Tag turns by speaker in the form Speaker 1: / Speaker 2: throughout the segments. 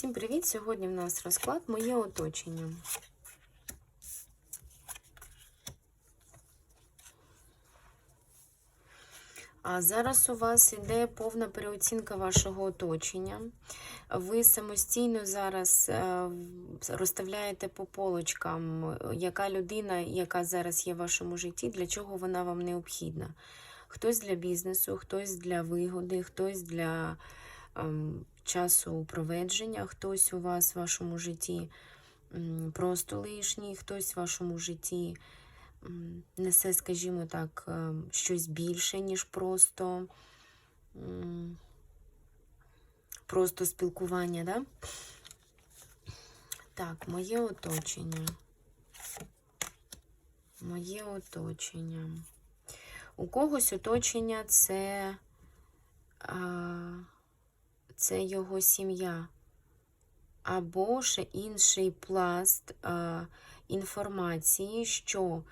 Speaker 1: Всім привіт! Сьогодні в нас розклад Моє оточення. А зараз у вас іде повна переоцінка вашого оточення. Ви самостійно зараз е, розставляєте по полочкам, яка людина, яка зараз є в вашому житті, для чого вона вам необхідна. Хтось для бізнесу, хтось для вигоди, хтось для ем, часу проведження, хтось у вас в вашому житті просто лишній, хтось в вашому житті несе, скажімо так, ем, щось більше, ніж просто, просто спілкування. Да? Так, моє оточення. Моє оточення. У когось оточення це. А, це його сім'я, або ж інший пласт а, інформації, що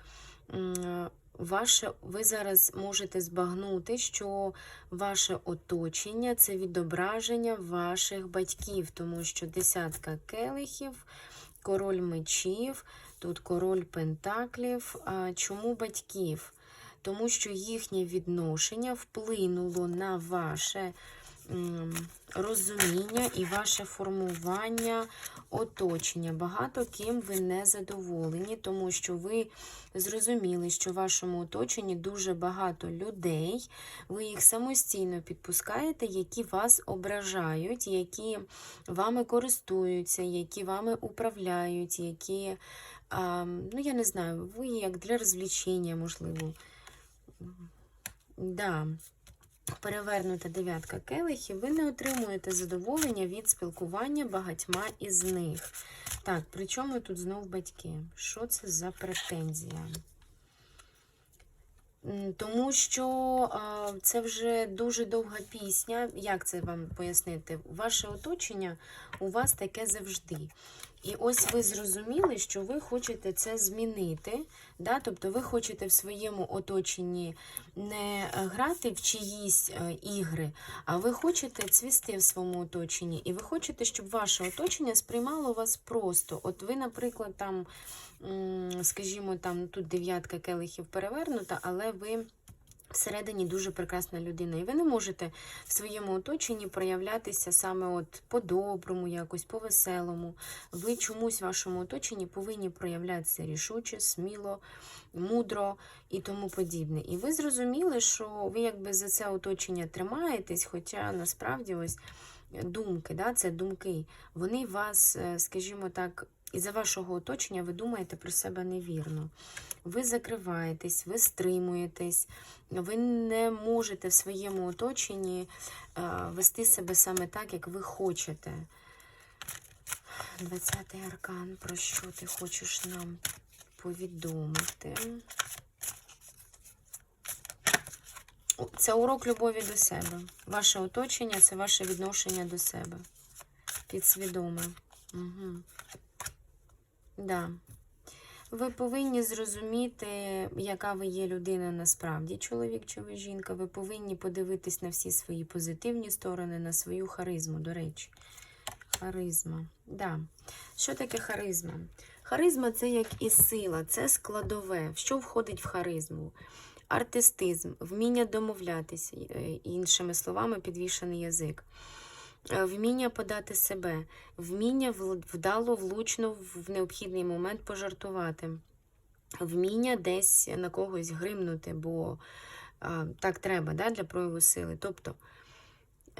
Speaker 1: м, ваше, ви зараз можете збагнути, що ваше оточення це відображення ваших батьків, тому що десятка келихів, король мечів, тут король пентаклів. А, чому батьків? Тому що їхнє відношення вплинуло на ваше розуміння і ваше формування оточення. Багато ким ви не задоволені, тому що ви зрозуміли, що в вашому оточенні дуже багато людей, ви їх самостійно підпускаєте, які вас ображають, які вами користуються, які вами управляють, які, а, ну, я не знаю, ви як для розвлічення, можливо. Да перевернута дев'ятка келихів, ви не отримуєте задоволення від спілкування багатьма із них. Так, при чому тут знов батьки? Що це за претензія? Тому що а, це вже дуже довга пісня. Як це вам пояснити? Ваше оточення у вас таке завжди. І ось ви зрозуміли, що ви хочете це змінити. Да? Тобто ви хочете в своєму оточенні не грати в чиїсь е, ігри, а ви хочете цвісти в своєму оточенні. І ви хочете, щоб ваше оточення сприймало вас просто. От ви, наприклад, там, скажімо, там тут дев'ятка келихів перевернута, але ви. Всередині дуже прекрасна людина, і ви не можете в своєму оточенні проявлятися саме от по-доброму, якось по-веселому. Ви чомусь в вашому оточенні повинні проявлятися рішуче, сміло, мудро і тому подібне. І ви зрозуміли, що ви якби за це оточення тримаєтесь, хоча насправді ось думки, да, це думки, вони вас, е, скажімо так, і за вашого оточення ви думаєте про себе невірно. Ви закриваєтесь, ви стримуєтесь, ви не можете в своєму оточенні е, вести себе саме так, як ви хочете. 20-й аркан, про що ти хочеш нам повідомити? Це урок любові до себе. Ваше оточення це ваше відношення до себе. Підсвідоме. Угу. Да. Ви повинні зрозуміти, яка ви є людина насправді, чоловік чи ви жінка. Ви повинні подивитись на всі свої позитивні сторони, на свою харизму, до речі. Харизма. Да. Що таке харизма? Харизма це як і сила, це складове. Що входить в харизму? Артистизм, вміння домовлятися, е, іншими словами, підвішений язик. Е, вміння подати себе, вміння вдало, влучно в необхідний момент пожартувати, вміння десь на когось гримнути, бо а, так треба да, для прояву сили. Тобто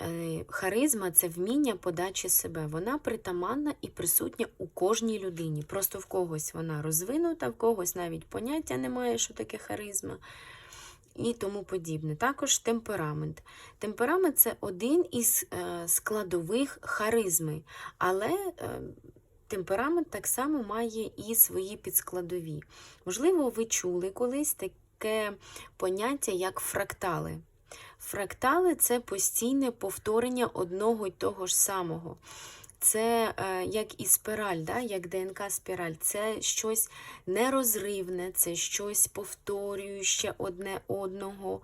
Speaker 1: е, харизма це вміння подачі себе. Вона притаманна і присутня у кожній людині. Просто в когось вона розвинута, в когось навіть поняття немає, що таке харизма і тому подібне. Також темперамент. Темперамент це один із е, складових харизми, але е, темперамент так само має і свої підскладові. Можливо, ви чули колись таке поняття, як фрактали. Фрактали це постійне повторення одного й того ж самого. Це е, як і спіраль, да? як ДНК-спіраль. Це щось нерозривне, це щось повторююче одне одного,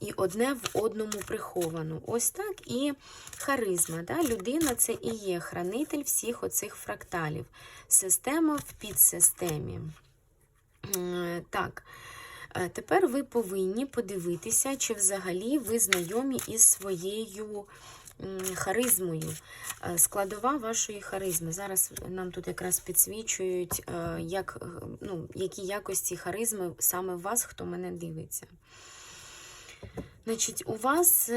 Speaker 1: і одне в одному приховано. Ось так і харизма. Да? Людина це і є хранитель всіх оцих фракталів. Система в підсистемі. Так. Е, Тепер ви повинні подивитися, чи взагалі ви знайомі із своєю харизмою. Е, Складова вашої харизми. Зараз нам тут якраз підсвічують, е, як, е, ну, які якості харизми саме в вас, хто мене дивиться. Значить, у вас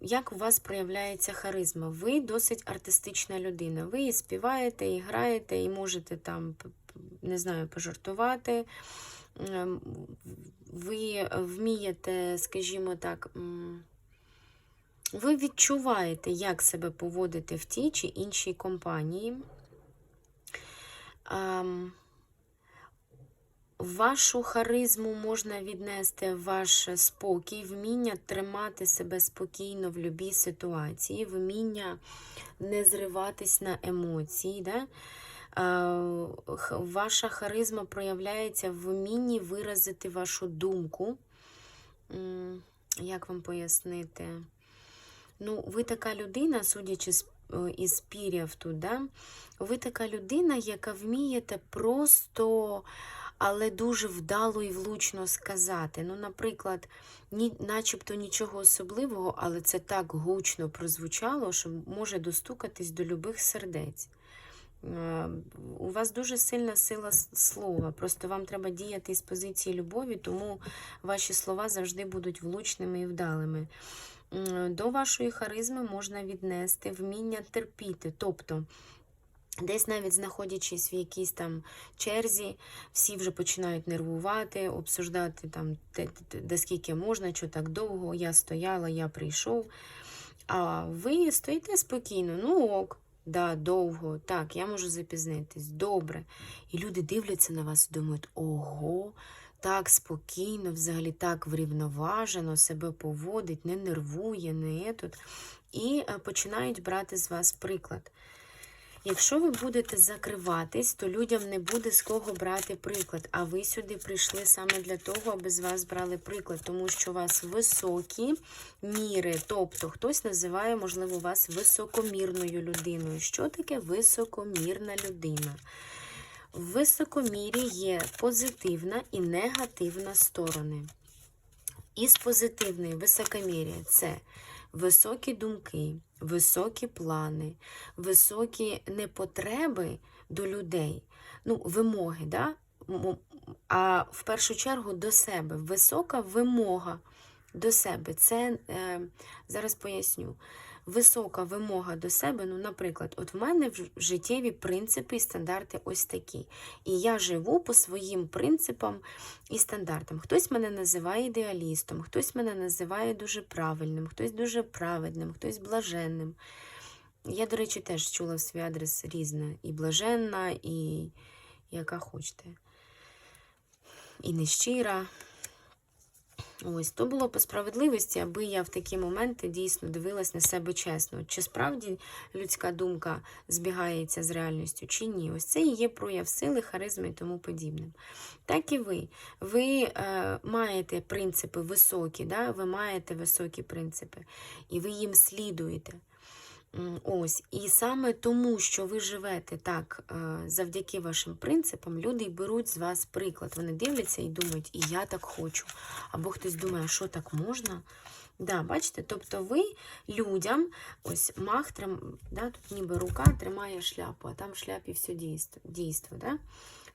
Speaker 1: як у вас проявляється харизма? Ви досить артистична людина. Ви і співаєте, і граєте, і можете там, не знаю, пожартувати. Ем, Ви вмієте, скажімо так, ви відчуваєте, як себе поводити в тій чи іншій компанії. Ем, Вашу харизму можна віднести в ваш спокій, вміння тримати себе спокійно в будь-якій ситуації, вміння не зриватись на емоції. Да? Е, Ваша харизма проявляється в вмінні виразити вашу думку. Як вам пояснити? Ну, ви така людина, судячи з, е, із пір'яв тут, да? ви така людина, яка вмієте просто, але дуже вдало і влучно сказати. Ну, наприклад, ні, начебто нічого особливого, але це так гучно прозвучало, що може достукатись до любих сердець. Е, У вас дуже сильна сила слова. Просто вам треба діяти з позиції любові, тому ваші слова завжди будуть влучними і вдалими. До вашої харизми можна віднести вміння терпіти. Тобто, десь навіть знаходячись в якійсь там черзі, всі вже починають нервувати, обсуждати там, де скільки можна, що так довго, я стояла, я прийшов. А ви стоїте спокійно, ну ок, да, довго, так, я можу запізнитись, добре. І люди дивляться на вас і думають, ого, так спокійно, взагалі так врівноважено себе поводить, не нервує, не тут. І е, починають брати з вас приклад. Якщо ви будете закриватись, то людям не буде з кого брати приклад. А ви сюди прийшли саме для того, аби з вас брали приклад, тому що у вас високі міри. Тобто хтось називає, можливо, вас високомірною людиною. Що таке високомірна людина? В високомірі є позитивна і негативна сторони. Із позитивної високомір'я це високі думки, високі плани, високі непотреби до людей, ну, вимоги, да? А в першу чергу до себе. Висока вимога до себе. Це е, зараз поясню. Висока вимога до себе, ну, наприклад, от в мене в життєві принципи і стандарти ось такі. І я живу по своїм принципам і стандартам. Хтось мене називає ідеалістом, хтось мене називає дуже правильним, хтось дуже праведним, хтось блаженним. Я, до речі, теж чула в свій адрес різне. І блаженна, і яка хочете. І нещира. Ось, то було по справедливості, аби я в такі моменти дійсно дивилась на себе чесно. Чи справді людська думка збігається з реальністю, чи ні? Ось це і є прояв сили, харизми і тому подібне. Так і ви. Ви е, маєте принципи високі, да? ви маєте високі принципи, і ви їм слідуєте. Ось, і саме тому, що ви живете так, е, завдяки вашим принципам, люди беруть з вас приклад. Вони дивляться і думають, і я так хочу. Або хтось думає, що так можна. Да, бачите, тобто ви людям, ось мах, трим, да, тут ніби рука тримає шляпу, а там в шляпі все дійство. дійство да?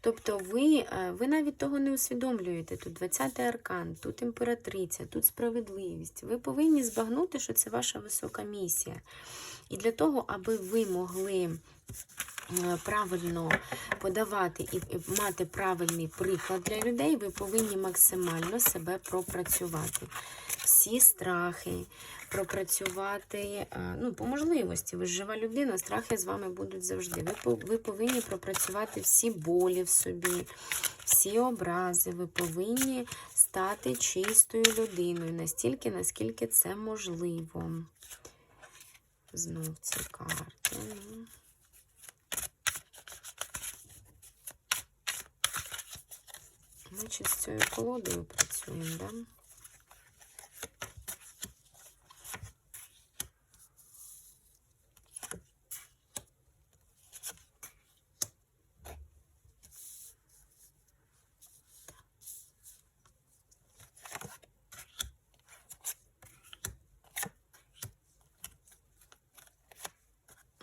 Speaker 1: Тобто ви, е, ви навіть того не усвідомлюєте. Тут 20-й аркан, тут імператриця, тут справедливість. Ви повинні збагнути, що це ваша висока місія. І для того, аби ви могли е, правильно подавати і і мати правильний приклад для людей, ви повинні максимально себе пропрацювати. Всі страхи, пропрацювати е, ну, по можливості. Ви жива людина, страхи з вами будуть завжди. Ви ви повинні пропрацювати всі болі в собі, всі образи. Ви повинні стати чистою людиною настільки, наскільки це можливо. Знов ці карти. Значить, з цією колодою працюємо, так? Да?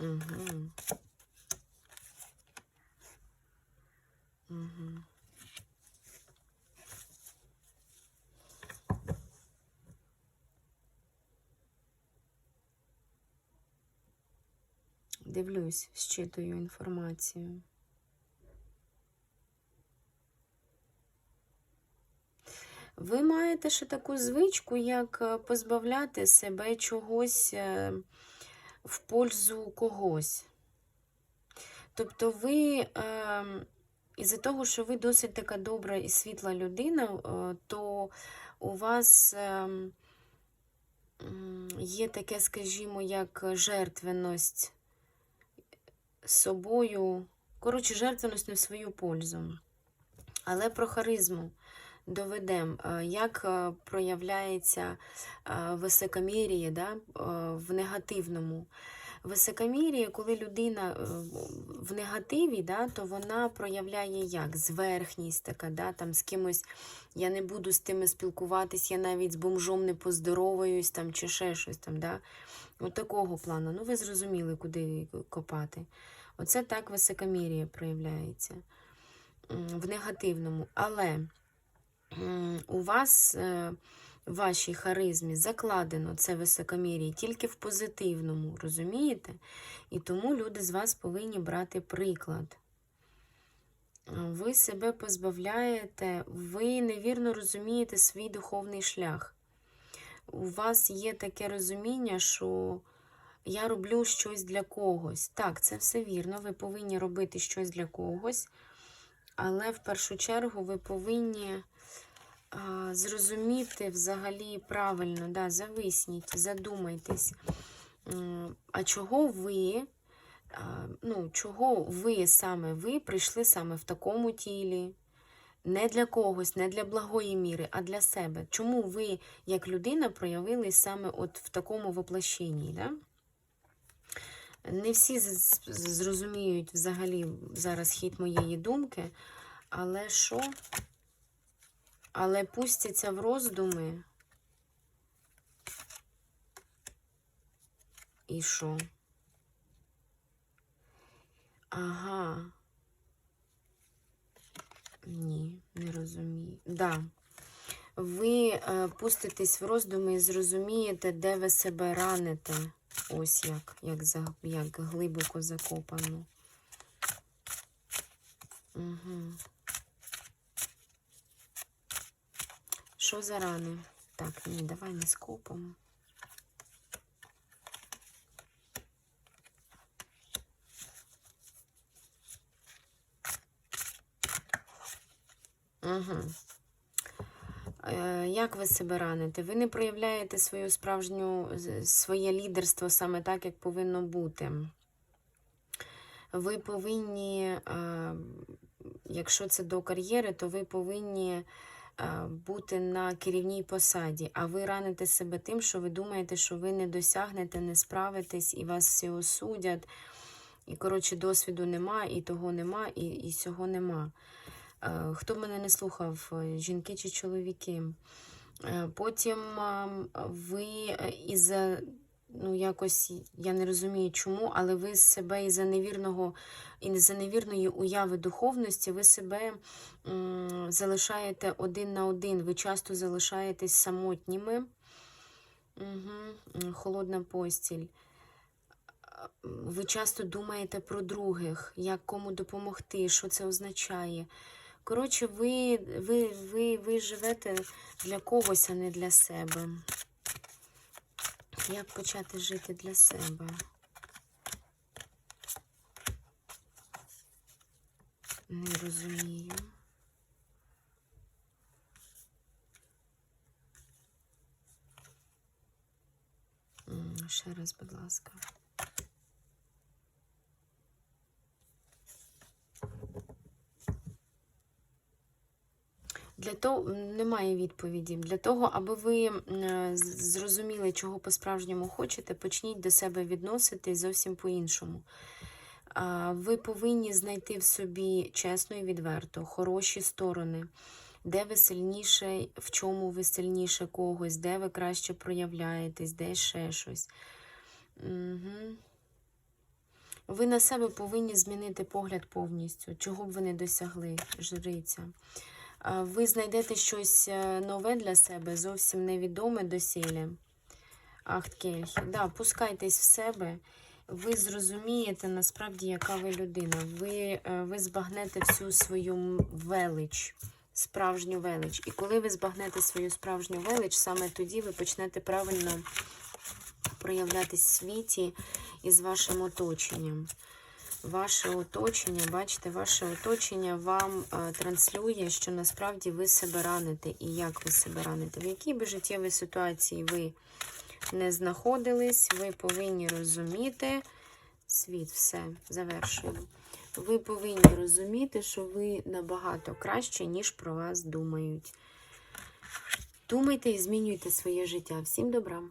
Speaker 1: Угу. Угу. Дивлюсь, щитую інформацію. Ви маєте ще таку звичку, як е, позбавляти себе чогось е, в пользу когось. Тобто ви, е, із-за того, що ви досить така добра і світла людина, е, то у вас е, є таке, скажімо, як жертвеність собою. Коротше, жертвеність не в свою пользу. Але про харизму доведемо, як е, проявляється е, високомір'я да, е, в негативному. Високомір'я, коли людина е, в негативі, да, то вона проявляє як? Зверхність така, да, там з кимось я не буду з тими спілкуватись, я навіть з бомжом не поздороваюсь там, чи ще щось там. Да. От такого плану. Ну, ви зрозуміли, куди копати. Оце так високомір'я проявляється в негативному. Але у вас е, в вашій харизмі закладено це високомір'я тільки в позитивному, розумієте? І тому люди з вас повинні брати приклад. Е, Ви себе позбавляєте, ви невірно розумієте свій духовний шлях. У вас є таке розуміння, що я роблю щось для когось. Так, це все вірно. Ви повинні робити щось для когось, але в першу чергу ви повинні зрозуміти взагалі правильно, да, зависніть, задумайтесь, а чого ви, ну, чого ви саме ви прийшли саме в такому тілі. Не для когось, не для благої міри, а для себе. Чому ви, як людина, проявились саме от в такому воплощенні? Да? Не всі зрозуміють взагалі зараз хід моєї думки, але що? Але пустяться в роздуми. І що? Ага. Ні, не розумію. Да. Ви е, пуститесь в роздуми і зрозумієте, де ви себе раните. Ось як, як, за, як глибоко закопано. Угу. Що за рани? Так, ні, давай не скопом. Угу. Як ви себе раните? Ви не проявляєте свою справжню своє лідерство саме так, як повинно бути. Ви повинні, е, якщо це до кар'єри, то ви повинні бути на керівній посаді, а ви раните себе тим, що ви думаєте, що ви не досягнете, не справитесь, і вас всі осудять. І, коротше, досвіду нема, і того нема, і, і цього нема. Е, Хто мене не слухав, е, жінки чи чоловіки. Е, Потім е, ви е, із-за, ну якось, я не розумію чому, але ви себе із-за невірного, із-за невірної уяви духовності, ви себе м, залишаєте один на один, ви часто залишаєтесь самотніми. Угу. Холодна постіль. Ви часто думаєте про других, як кому допомогти, що це означає. Коротше, ви, ви, ви, ви живете для когось, а не для себе. Як почати жити для себе? Не розумію. Ще раз, будь ласка. Для того немає відповіді. Для того, аби ви зрозуміли, чого по-справжньому хочете, почніть до себе відноситись зовсім по-іншому. Ви повинні знайти в собі чесно і відверто, хороші сторони, де ви сильніше, в чому ви сильніше когось, де ви краще проявляєтесь, де ще щось. Угу. Ви на себе повинні змінити погляд повністю, чого б ви не досягли, жриця. Ви знайдете щось е, нове для себе, зовсім невідоме доселе. Ахткельхи. Да, пускайтесь в себе. Ви зрозумієте насправді, яка ви людина. Ви, е, ви збагнете всю свою велич, справжню велич. І коли ви збагнете свою справжню велич, саме тоді ви почнете правильно проявлятись в світі і з вашим оточенням. Ваше оточення, бачите, ваше оточення вам е, транслює, що насправді ви себе раните і як ви себе раните. В якій би життєвій ситуації ви не знаходились, ви повинні розуміти світ, все, завершуємо. Ви повинні розуміти, що ви набагато краще, ніж про вас думають. Думайте і змінюйте своє життя. Всім добра!